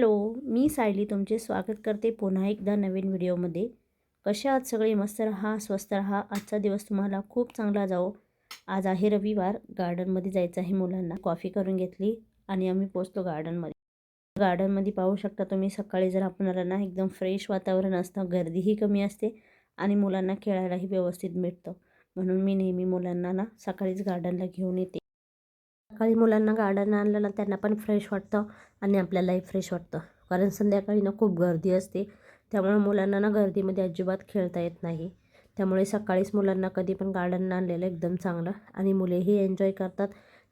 Hello मी सायली तुमचे स्वागत करते पुन्हा एकदा नवीन व्हिडिओमध्ये. कशा आहात सगळे? मस्त राहा स्वस्त राहा. आजचा दिवस तुम्हाला खूप चांगला जाओ आज आहे रविवार गार्डनमध्ये जायचं आहे मुलांना. कॉफी करून घेतली आणि आम्ही पोचतो गार्डनमध्ये. गार्डनमध्ये पाहू शकता तुम्ही सकाळी जर आपणाला ना एकदम फ्रेश वातावरण असतं गर्दीही कमी असते आणि मुलांना खेळायलाही व्यवस्थित भेटतं. म्हणून मी नेहमी मुलांना ना सकाळीच गार्डनला घेऊन येते. सकाळी मुलांना गार्डन आणलं ना त्यांना पण फ्रेश वाटतं आणि आपल्यालाही फ्रेश वाटतं. कारण संध्याकाळी ना खूप गर्दी असते. त्यामुळे मुलांना ना गर्दीमध्ये अजिबात खेळता येत नाही. त्यामुळे सकाळीच मुलांना कधी पण गार्डन आणलेलं एकदम चांगलं आणि मुलेही एन्जॉय करतात.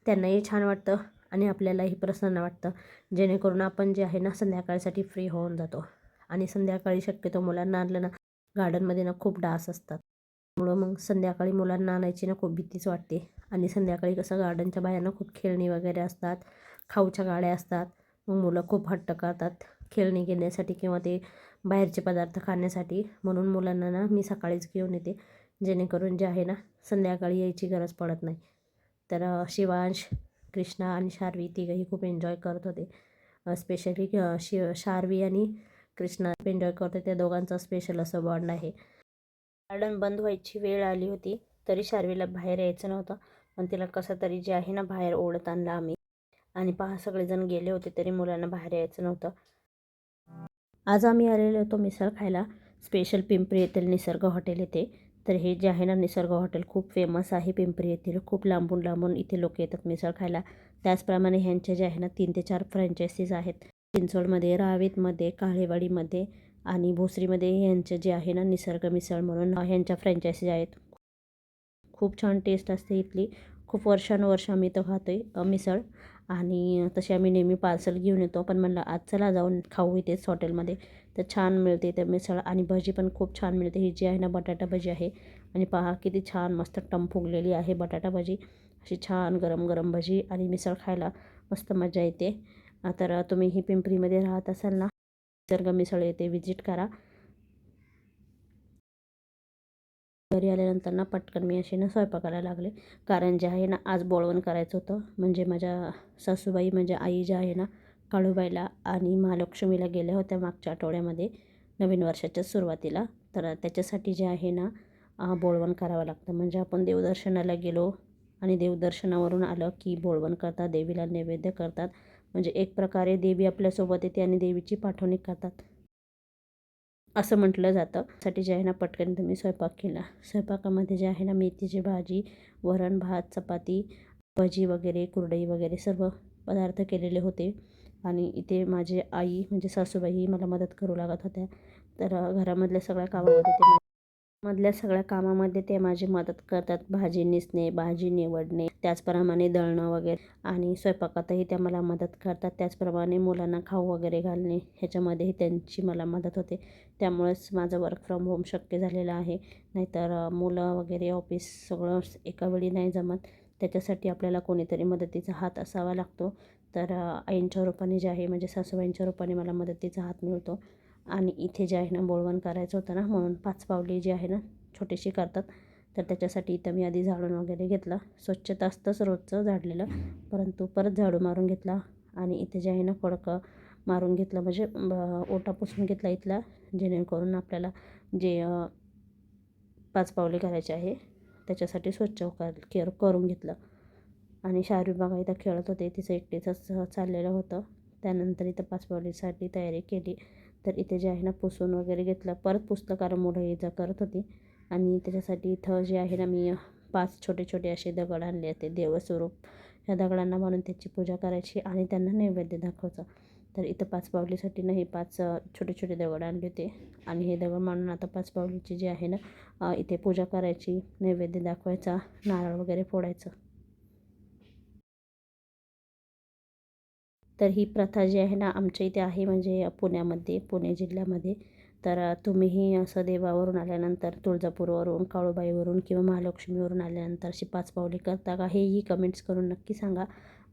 त्यांनाही छान वाटतं आणि आपल्यालाही प्रसन्न वाटतं. जेणेकरून आपण जे आहे ना संध्याकाळसाठी फ्री होऊन जातो. आणि संध्याकाळी शक्यतो मुलांना आणलं ना गार्डनमध्ये ना खूप डास असतात. त्यामुळं मग संध्याकाळी मुलांना आणायची ना खूप भीतीच वाटते. आणि संध्याकाळी कसं गार्डनच्या बाहेरनं खूप खेळणी वगैरे असतात खाऊच्या गाड्या असतात. मग मुलं खूप हट्ट करतात खेळणी घेण्यासाठी किंवा ते बाहेरचे पदार्थ खाण्यासाठी. म्हणून मुलांना ना मी सकाळीच घेऊन येते जेणेकरून जे आहे ना संध्याकाळी यायची गरज पडत नाही. तर शिवांश कृष्णा आणि शार्वी तिघंही खूप एन्जॉय करत होते. स्पेशली शि शार्वी आणि कृष्णा एन्जॉय करतो त्या दोघांचं स्पेशल असं बॉन्ड आहे. गार्डन बंद व्हायची वेळ आली होती तरी शार्वीला बाहेर यायचं नव्हतं. पण तिला कसं तरी जे आहे ना बाहेर ओढत आणलं आम्ही. आणि पहा सगळेजण गेले होते तरी मुलांना बाहेर यायचं नव्हतं. आज आम्ही आलेलो होतो मिसळ खायला. स्पेशल पिंपरी येथील निसर्ग हॉटेल येथे. तर हे जे आहे ना निसर्ग हॉटेल खूप फेमस आहे पिंपरी येथील. खूप लांबून लांबून इथे लोक येतात मिसळ खायला. त्याचप्रमाणे ह्यांचे जे आहे ना तीन ते चार फ्रँचायसीज आहेत. चिंचवडमध्ये रावेतमध्ये काळेवाडीमध्ये आणि भोसरीमध्ये ह्यांचं जे आहे ना निसर्ग मिसळ म्हणून ह्यांच्या फ्रँचायसीज आहेत खूप छान टेस्ट असते इथली. खूप वर्षानुवर्ष आम्ही इथं खातो आहे मिसळ. आणि तशी आम्ही नेहमी पार्सल घेऊन येतो. पण म्हणलं आज चला जाऊन खाऊ इथेच हॉटेलमध्ये तर छान मिळते ते मिसळ. आणि भजी पण खूप छान मिळते. ही जी आहे ना बटाटा भजी आहे. आणि पहा किती छान मस्त टम फुगलेली आहे बटाटा भजी. अशी छान गरम गरम भजी आणि मिसळ खायला मस्त मजा येते. तर तुम्ही ही पिंपरीमध्ये राहत असाल ना निसर्ग मिसळ येते व्हिजिट करा. घरी आल्यानंतर ना पटकन मी असे ना स्वयंपाकाला लागले. कारण जे आहे ना आज बोळवण करायचं होतं. म्हणजे माझ्या सासूबाई म्हणजे आई ज्या आहे ना काळूबाईला आणि महालक्ष्मीला गेल्या होत्या मागच्या आठवड्यामध्ये नवीन वर्षाच्या सुरुवातीला. तर त्याच्यासाठी जे आहे ना बोळवण करावं लागतं. म्हणजे आपण देवदर्शनाला गेलो आणि देवदर्शनावरून आलं की बोळवण करतात देवीला नैवेद्य करतात. म्हणजे एक प्रकारे देवी आपल्यासोबत येते आणि देवीची पाठवणी करतात. असं म्हटलं जातं. साठी जे आहे ना पटकन तुम्ही स्वयंपाक केला. स्वयंपाकामध्ये जे आहे ना मेथीची भाजी वरण भात चपाती भजी वगैरे कुरडई वगैरे सर्व पदार्थ केलेले होते. आणि इथे माझे आई म्हणजे सासूबाई मला मदत करू लागत होत्या. तर घरामधल्या सगळ्या कामामध्ये ते मधल्या सगळ्या कामामध्ये ते माझी मदत करतात. भाजी निसणे भाजी निवडणे त्याचप्रमाणे दळणं वगैरे आणि स्वयंपाकातही त्या मला मदत करतात. त्याचप्रमाणे मुलांना खाऊ वगैरे घालणे ह्याच्यामध्येही त्यांची मला मदत होते. त्यामुळेच माझं वर्क फ्रॉम होम शक्य झालेलं आहे. नाहीतर मुलं वगैरे ऑफिस सगळं एका वेळी नाही जमत. त्याच्यासाठी आपल्याला कोणीतरी मदतीचा हात असावा लागतो. तर आईंच्या रूपाने जे आहे म्हणजे सासूबाईंच्या रूपाने मला मदतीचा हात मिळतो. आणि इथे जे आहे ना बोळवण करायचं होतं ना म्हणून पाच पावली जी आहे ना छोटीशी करतात. तर त्याच्यासाठी इथं मी आधी झाडून वगैरे घेतलं. स्वच्छता असतंच रोजचं झाडलेलं परंतु परत झाडू मारून घेतला आणि इथे जे आहे ना फडकं मारून घेतलं. म्हणजे ओटा पुसून घेतला इथला जेणेकरून आपल्याला जे पाच पावले करायचे आहे त्याच्यासाठी स्वच्छ कर केअर करून घेतलं. आणि शारीर बघा इथं खेळत होते तिचं एकटीचंच चाललेलं होतं. त्यानंतर इथं पाच पावलीसाठी तयारी केली. तर इथे जे आहे ना पुसून वगैरे घेतलं परत पुस्तकाला मुलं ये जा करत होती. आणि त्याच्यासाठी इथं जे आहे ना मी पाच छोटे छोटे असे दगड आणले होते देवस्वरूप. ह्या दगडांना म्हणून त्याची पूजा करायची आणि त्यांना नैवेद्य दाखवायचं. तर इथं पाच पावलीसाठी ना हे पाच छोटे छोटे दगड आणले होते. आणि हे दगड मांडून आता पाच पावलीची जी आहे ना इथे पूजा करायची नैवेद्य दाखवायचा नारळ वगैरे फोडायचं. तर ही प्रथा जी आहे ना आमच्या इथे आहे म्हणजे पुण्यामध्ये पुणे जिल्ह्यामध्ये. तर तुम्हीही असं देवावरून आल्यानंतर तुळजापूरवरून काळूबाईवरून किंवा महालक्ष्मीवरून आल्यानंतर अशी पाच पावली करता का? हेही कमेंट्स करून नक्की सांगा.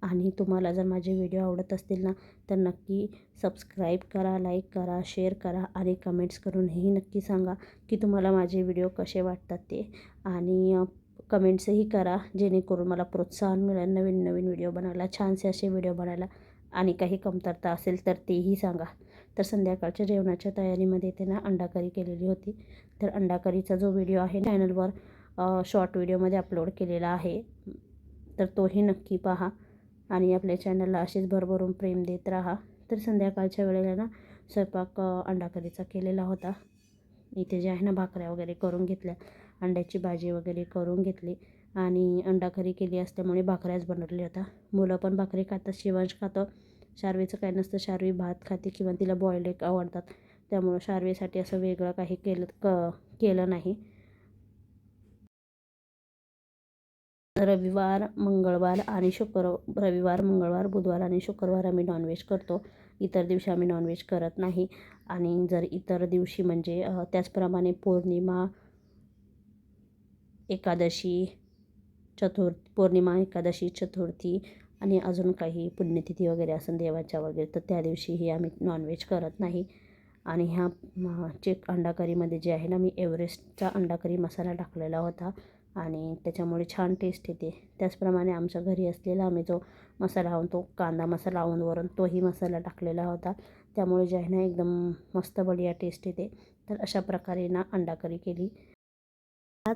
आणि तुम्हाला जर माझे व्हिडिओ आवडत असतील ना तर नक्की सबस्क्राईब करा लाईक करा शेअर करा आणि कमेंट्स करून हेही नक्की सांगा की तुम्हाला माझे व्हिडिओ कसे वाटतात ते. आणि कमेंट्सही करा जेणेकरून मला प्रोत्साहन मिळेल नवीन नवीन व्हिडिओ बनायला छानसे असे व्हिडिओ बनायला. आणि काही कमतरता असेल तर तेही सांगा. तर संध्याकाळच्या जेवणाच्या तयारीमध्ये त्यांना अंडा करी केलेली होती. तर अंडा करीचा जो व्हिडिओ आहे चॅनलवर शॉर्ट व्हिडिओमध्ये अपलोड केलेला आहे. तर तोही नक्की पहा आणि आपल्या चॅनलला असेच भरभरून प्रेम देत राहा. तर संध्याकाळच्या वेळेला ना स्वयंपाक अंडा करीचा केलेला होता. इथे जे आहे ना भाकऱ्या वगैरे करून घेतल्या. अंड्याची भाजी वगैरे करून घेतली आणि अंडाकरी केली असल्यामुळे भाकऱ्याच बनवल्या होत्या. मुलं पण भाकरी खातात शिवांश खातं. शार्वीचं काय नसतं. शार्वी भात खाते किंवा तिला बॉईल्ड एक आवडतात. त्यामुळं शार्वीसाठी असं वेगळं काही केलं क केलं नाही. रविवार मंगळवार आणि शुक्र रविवार मंगळवार बुधवार आणि शुक्रवार आम्ही नॉनव्हेज करतो. इतर दिवशी आम्ही नॉनव्हेज करत नाही. आणि जर इतर दिवशी म्हणजे त्याचप्रमाणे पौर्णिमा एकादशी चतुर् पौर्णिमा एकादशी चतुर्थी आणि अजून काही पुण्यतिथी वगैरे असेल देवाच्या वगैरे तर त्या दिवशीही आम्ही नॉनव्हेज करत नाही. आणि ह्या चेक अंडा करीमध्ये जे आहे ना मी एव्हरेस्टचा अंडा करी मसाला टाकलेला होता. आणि त्याच्यामुळे छान टेस्ट येते. त्याचप्रमाणे आमच्या घरी असलेला आम्ही जो मसाला तो कांदा मसाला वरून तोही मसाला टाकलेला होता. त्यामुळे जे आहे ना एकदम मस्त बढिया टेस्ट येते. तर अशा प्रकारे ना अंडा करी केली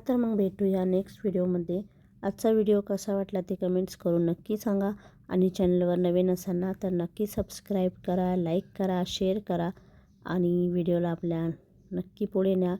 तर मग भेटूया नेक्स्ट व्हिडिओमध्ये आजचा व्हिडिओ कसा वाटला ते कमेंट्स करून नक्की सांगा. आणि चॅनलवर नवीन असताना तर नक्की सबस्क्राईब करा लाईक करा शेअर करा. आणि व्हिडिओला आपल्या नक्की पुढे न्या.